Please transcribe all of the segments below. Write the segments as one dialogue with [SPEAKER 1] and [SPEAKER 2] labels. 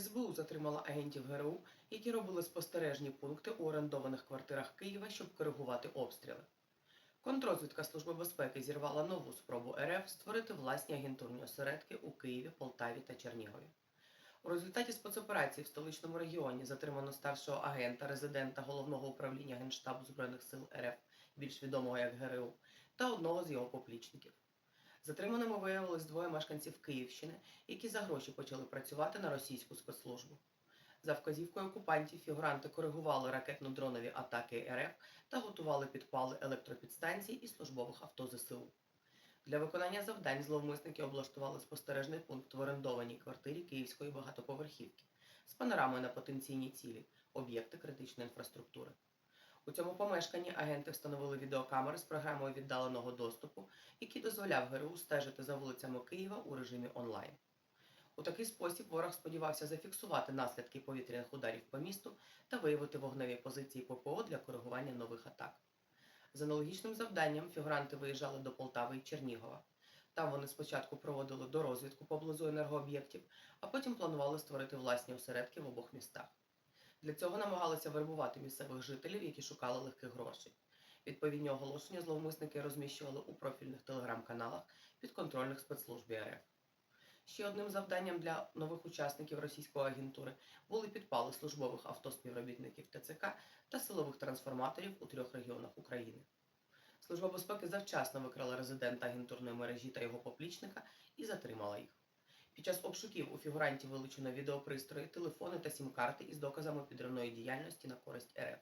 [SPEAKER 1] СБУ затримала агентів ГРУ, які робили спостережні пункти у орендованих квартирах Києва, щоб коригувати обстріли. Контрозвідка Служби безпеки зірвала нову спробу РФ створити власні агентурні осередки у Києві, Полтаві та Чернігові. У результаті спецоперації в столичному регіоні затримано старшого агента, резидента головного управління Генштабу Збройних сил РФ, більш відомого як ГРУ, та одного з його поплічників. Затриманими виявилось двоє мешканців Київщини, які за гроші почали працювати на російську спецслужбу. За вказівкою окупантів фігуранти коригували ракетно-дронові атаки РФ та готували підпали електропідстанцій і службових авто ЗСУ. Для виконання завдань зловмисники облаштували спостережний пункт в орендованій квартирі київської багатоповерхівки з панорамою на потенційні цілі об'єкти критичної інфраструктури. У цьому помешканні агенти встановили відеокамери з програмою віддаленого доступу, який дозволяв ГРУ стежити за вулицями Києва у режимі онлайн. У такий спосіб ворог сподівався зафіксувати наслідки повітряних ударів по місту та виявити вогневі позиції ППО для коригування нових атак. З аналогічним завданням фігуранти виїжджали до Полтави і Чернігова. Там вони спочатку проводили дорозвідку поблизу енергооб'єктів, а потім планували створити власні осередки в обох містах. Для цього намагалися вербувати місцевих жителів, які шукали легких грошей. Відповідні оголошення зловмисники розміщували у профільних телеграм-каналах підконтрольних спецслужб РФ. Ще одним завданням для нових учасників російської агентури були підпали службових авто співробітників ТЦК та силових трансформаторів у трьох регіонах України. Служба безпеки завчасно викрала резидента агентурної мережі та його поплічника і затримала їх. Під час обшуків у фігурантів вилучено відеопристрої, телефони та сім-карти із доказами підривної діяльності на користь РФ.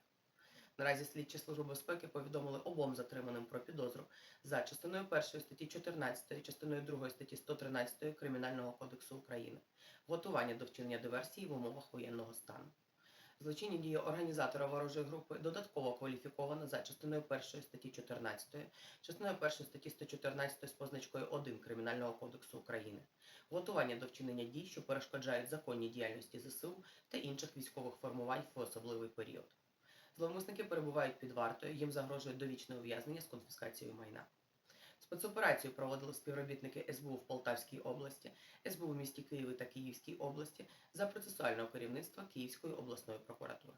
[SPEAKER 1] Наразі слідчі служби безпеки повідомили обом затриманим про підозру за частиною 1 статті 14, частиною 2 статті 113 Кримінального кодексу України, готування до вчинення диверсії в умовах воєнного стану. Злочинні дії організатора ворожої групи додатково кваліфіковано за частиною 1 статті 14, частиною 1 статті 114 з позначкою 1 Кримінального кодексу України, готування до вчинення дій, що перешкоджають законній діяльності ЗСУ та інших військових формувань в особливий період. Зловмисники перебувають під вартою, їм загрожує довічне ув'язнення з конфіскацією майна. Спецоперацію проводили співробітники СБУ в Полтавській області, СБУ в місті Києві та Київській області за процесуального керівництва Київської обласної прокуратури.